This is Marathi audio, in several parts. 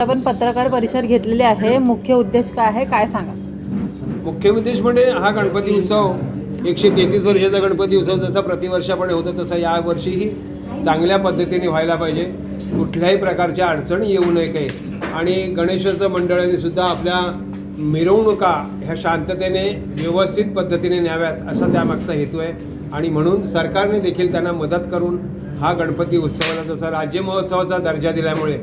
आपण पत्रकार परिषद घेतलेली आहे. मुख्य उद्देश काय आहे? काय सांगा? मुख्य उद्देश म्हणजे हा गणपती उत्सव एकशे तेहतीस वर्षाचा गणपती उत्सव जसा प्रतिवर्षापणे होतो तसा यावर्षीही चांगल्या पद्धतीने व्हायला पाहिजे. कुठल्याही प्रकारच्या अडचणी येऊ नये. काही आणि गणेशोत्सव मंडळाने सुद्धा आपल्या मिरवणुका ह्या शांततेने व्यवस्थित पद्धतीने न्याव्यात असा त्यामागचा हेतू आहे. आणि म्हणून सरकारने देखील त्यांना मदत करून हा गणपती उत्सवाला जसा राज्य महोत्सवाचा दर्जा दिल्यामुळे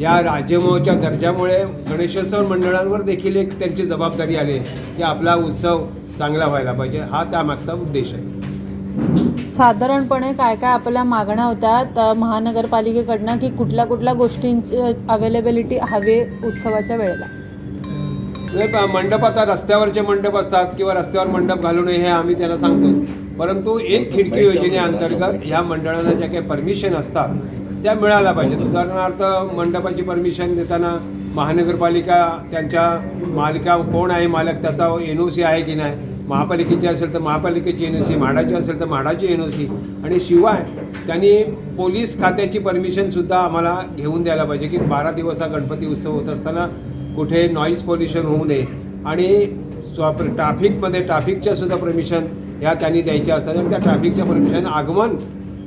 या राज्यमहोत्सवाच्या दर्जामुळे गणेशोत्सव मंडळांवर देखील एक त्यांची जबाबदारी आली आहे की आपला उत्सव चांगला व्हायला पाहिजे. हा त्यामागचा उद्देश आहे. साधारणपणे काय काय आपल्या मागण्या होत्या? तर महानगरपालिकेकडनं की कुठल्या कुठल्या गोष्टींची अवेलेबिलिटी हवी उत्सवाच्या वेळेला? मंडप आता रस्त्यावरचे मंडप असतात किंवा रस्त्यावर मंडप घालू नये हे आम्ही त्याला सांगतो परंतु एक खिडकी योजनेअंतर्गत ह्या मंडळांना ज्या काही परमिशन असतात त्या मिळाल्या पाहिजेत. उदाहरणार्थ मंडपाची परमिशन देताना महानगरपालिका त्यांच्या मालिका कोण आहे मालक त्याचा एन ओ सी आहे की नाही? महापालिकेची असेल तर महापालिकेची एन ओ सी म्हाडाची असेल तर म्हाडाची एन ओ सी आणि शिवाय त्यांनी पोलीस खात्याची परमिशनसुद्धा आम्हाला घेऊन द्यायला पाहिजे की बारा दिवस हा गणपती उत्सव होत असताना कुठे नॉईज पोल्युशन होऊ नये. आणि स्व ट्राफिकमध्ये ट्रॅफिकच्या सुद्धा परमिशन ह्या त्यांनी द्यायच्या असतात आणि त्या ट्राफिकच्या परमिशन आगमन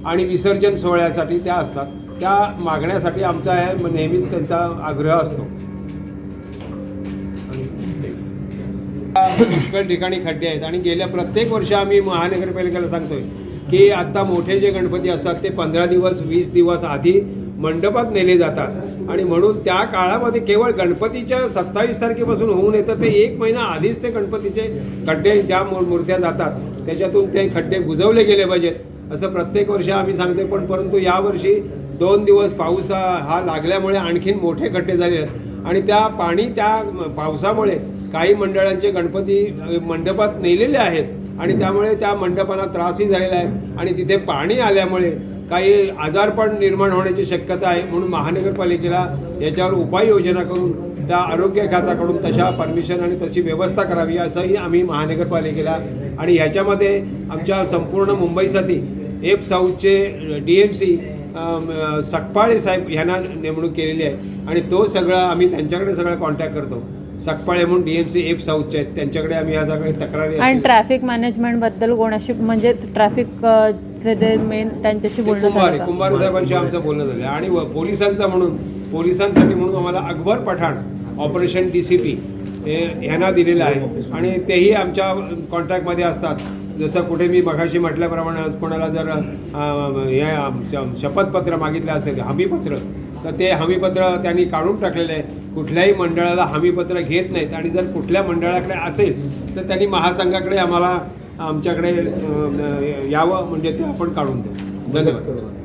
आणि विसर्जन सोहळ्यासाठी त्या असतात. त्या मागण्यासाठी आमचा आहे नेहमीच त्यांचा आग्रह असतो. पुष्कळ ठिकाणी खड्डे आहेत. आणि गेल्या प्रत्येक वर्षी आम्ही महानगरपालिकेला सांगतोय की आत्ता मोठे जे गणपती असतात ते पंधरा दिवस वीस दिवस आधी मंडपात नेले जातात. आणि म्हणून त्या काळामध्ये केवळ गणपतीच्या सत्तावीस तारखेपासून होऊन येतं ते एक महिना आधीच ते गणपतीचे खड्डे ज्या मूर्त्या जातात त्याच्यातून ते खड्डे बुजवले गेले पाहिजेत असं प्रत्येक वर्षी आम्ही सांगतोय. पण परंतु यावर्षी दोन दिवस पाऊस हा लागल्यामुळे आणखीन मोठे खड्डे झाले आहेत. आणि त्या पाणी त्या पावसामुळे काही मंडळांचे गणपती मंडपात नेलेले आहेत. आणि त्यामुळे त्या मंडपाला त्रासही झालेला आहे. आणि तिथे पाणी आल्यामुळे काही आजारपण निर्माण होण्याची शक्यता आहे. म्हणून महानगरपालिकेला याच्यावर उपाययोजना करून त्या आरोग्य खात्याकडून तशा परमिशन आणि तशी व्यवस्था करावी असंही आम्ही महानगरपालिकेला आणि ह्याच्यामध्ये आमच्या संपूर्ण मुंबईसाठी एफ साऊथचे डी एम सी सकपाळे साहेब यांना नेमणूक केलेली आहे. आणि तो सगळा आम्ही त्यांच्याकडे सगळं कॉन्टॅक्ट करतो. सकपाळे म्हणून डी एम सी एफ साऊथचे आहेत. त्यांच्याकडे आम्ही या सगळ्या तक्रारी आणि. ट्रॅफिक मॅनेजमेंटबद्दल कोणाशी म्हणजे ट्रॅफिक मेन त्यांच्याशी बोलणं कुंभारे? कुंभारे साहेबांशी आमचं बोलणं झालं. आणि पोलिसांचा म्हणून पोलिसांसाठी म्हणून आम्हाला Akbar Pathan operation D C P ह्यांना दिलेलं आहे. आणि तेही आमच्या कॉन्टॅक्टमध्ये असतात. जसं कुठे मी बघाशी म्हटल्याप्रमाणे कोणाला जर हे श- शपथपत्र मागितलं असेल हमीपत्र तर ते हमीपत्र त्यांनी काढून टाकलेलं आहे. कुठल्याही मंडळाला हमीपत्र घेत नाहीत. आणि जर कुठल्या मंडळाकडे असेल तर त्यांनी महासंघाकडे आम्हाला आमच्याकडे यावं म्हणजे ते आपण काढून देऊ. धन्यवाद.